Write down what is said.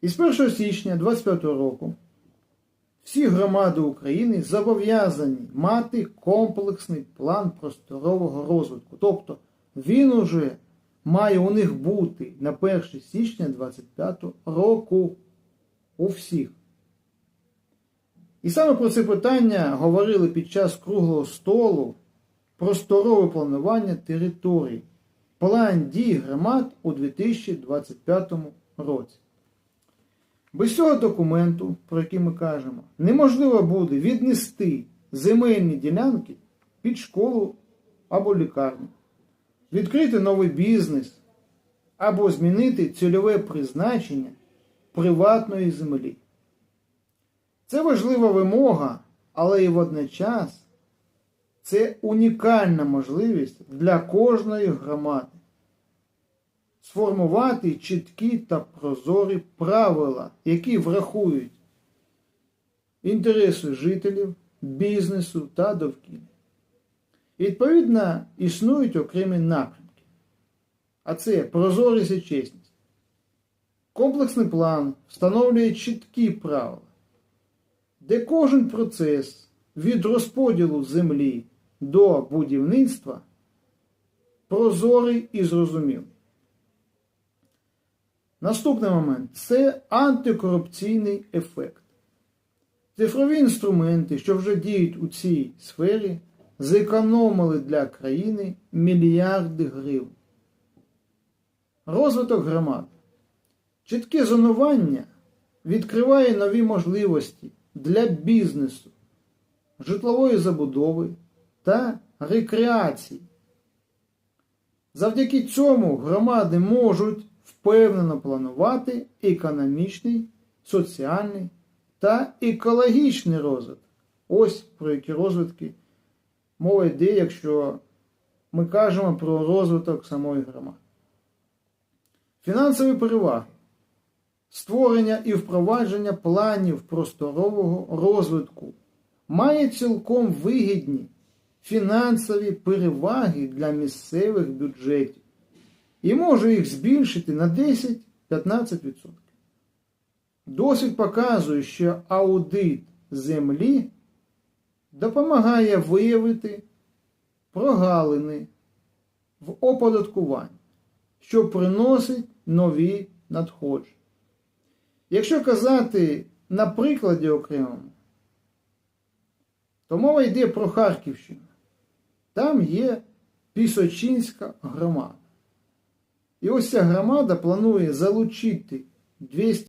Із 1 січня 2025 року всі громади України зобов'язані мати комплексний план просторового розвитку. Тобто він уже має у них бути на 1 січня 2025 року у всіх. І саме про це питання говорили під час круглого столу просторове планування територій, план дій громад у 2025 році. Без цього документу, про який ми кажемо, неможливо буде віднести земельні ділянки під школу або лікарню, відкрити новий бізнес або змінити цільове призначення приватної землі. Це важлива вимога, але і водночас це унікальна можливість для кожної громади сформувати чіткі та прозорі правила, які врахують інтереси жителів, бізнесу та довкілля. Відповідно, існують окремі напрямки. А це прозорість і чесність. Комплексний план встановлює чіткі правила, де кожен процес від розподілу землі до будівництва прозорий і зрозумілий. Наступний момент це антикорупційний ефект. Цифрові інструменти, що вже діють у цій сфері, зекономили для країни мільярди гривень. Розвиток громад. Чітке зонування відкриває нові можливості для бізнесу, житлової забудови та рекреації. Завдяки цьому громади можуть впевнено планувати економічний, соціальний та екологічний розвиток. Ось про які розвитки мова йде, якщо ми кажемо про розвиток самої громади. Фінансові переваги. Створення і впровадження планів просторового розвитку має цілком вигідні фінансові переваги для місцевих бюджетів і може їх збільшити на 10-15%. Досвід показує, що аудит землі допомагає виявити прогалини в оподаткуванні, що приносить нові надходження. Якщо казати на прикладі окремому, то мова йде про Харківщину. Там є Пісочинська громада. І ось ця громада планує залучити 200